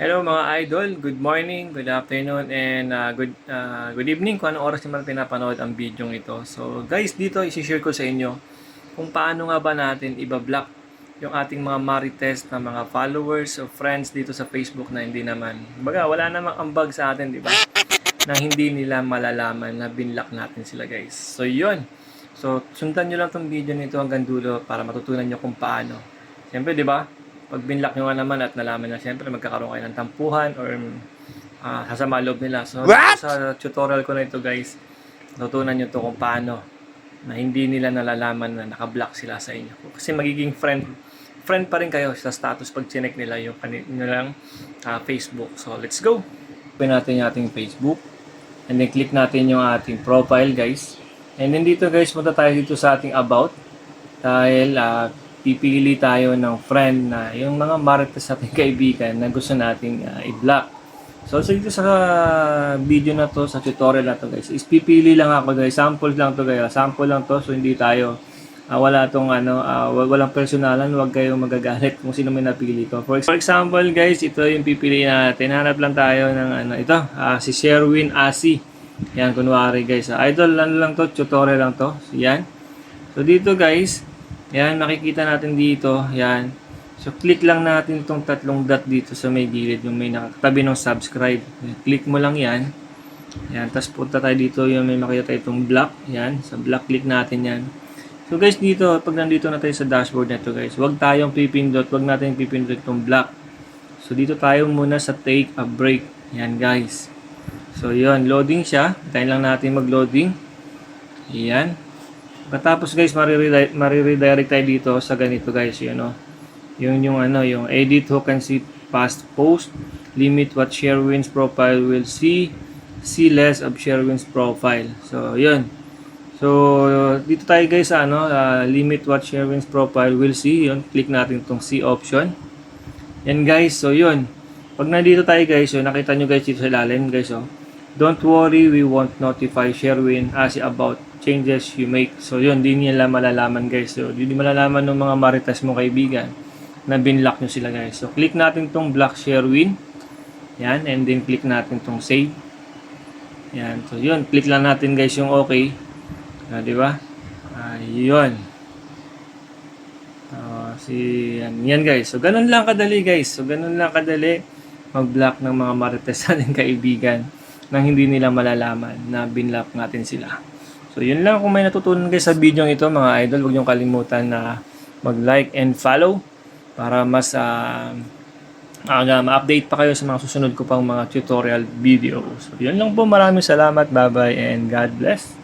Hello mga idol, good morning, good afternoon, and uh, good uh, good evening kung anong oras naman pinapanood ang video ito. So guys, dito isi-share ko sa inyo kung paano nga ba natin iba-block yung ating mga marites na mga followers o friends dito sa Facebook na hindi naman. Baga, wala namang ambag sa atin, di ba? Na hindi nila malalaman na binlock natin sila guys. So yun. So sundan nyo lang tong video nito hanggang dulo para matutunan nyo kung paano. Siyempre, di ba? Pag binlock nyo nga naman at nalaman na siyempre magkakaroon kayo ng tampuhan or uh, sasama loob nila. So What? sa tutorial ko na ito guys, tutunan nyo to kung paano na hindi nila nalalaman na nakablock sila sa inyo. Kasi magiging friend friend pa rin kayo sa status pag chinek nila yung kanilang uh, Facebook. So let's go! Open natin yung ating Facebook and then click natin yung ating profile guys. And then dito guys, punta tayo dito sa ating about dahil uh, pipili tayo ng friend na yung mga marites sa ating kaibigan na gusto nating uh, i-block. So, so dito sa video na to, sa tutorial na to guys, is pipili lang ako guys, sample lang to guys, sample lang to, so hindi tayo, uh, wala tong ano, uh, walang personalan, wag kayong magagalit kung sino may napili ko. For, for example guys, ito yung pipili natin, hanap lang tayo ng ano, ito, uh, si Sherwin Asi. Yan, kunwari guys, uh, idol ano lang to, tutorial lang to, so, yan. So dito guys, yan, makikita natin dito. Yan. So, click lang natin itong tatlong dot dito sa may gilid, yung may nakatabi ng subscribe. Click mo lang yan. Yan. Tapos punta tayo dito, yung may makita tayo itong block. Yan. Sa block, click natin yan. So, guys, dito, pag nandito na tayo sa dashboard na ito, guys, huwag tayong pipindot. Huwag natin pipindot itong block. So, dito tayo muna sa take a break. Yan, guys. So, yun. Loading siya. Tayo lang natin mag-loading. Yan. Matapos guys, mariredirect, mariredirect tayo dito sa ganito guys, yun know? Yung yung ano, yung edit who can see past post, limit what Sherwin's profile will see, see less of Sherwin's profile. So, yun. So, dito tayo guys sa ano, uh, limit what Sherwin's profile will see, yun. Click natin tong see option. Yan guys, so yun. Pag nandito tayo guys, so nakita nyo guys dito sa ilalim guys, oh. Don't worry, we won't notify Sherwin as about changes you make. So yun, di nila malalaman guys. So di malalaman ng mga maritas mo kaibigan na binlock nyo sila guys. So click natin tong block Sherwin. Yan, and then click natin tong save. Yan, so yun, click lang natin guys yung okay. Ah, di ba? Ayun. Ah, si yan, yan guys. So ganun lang kadali guys. So ganun lang kadali mag-block ng mga marites natin kaibigan nang hindi nila malalaman na binlock natin sila. So, yun lang. Kung may natutunan guys sa video ito, mga idol, huwag niyong kalimutan na mag-like and follow para mas uh, ma-update pa kayo sa mga susunod ko pang mga tutorial videos. So, yun lang po. Maraming salamat. Bye-bye and God bless.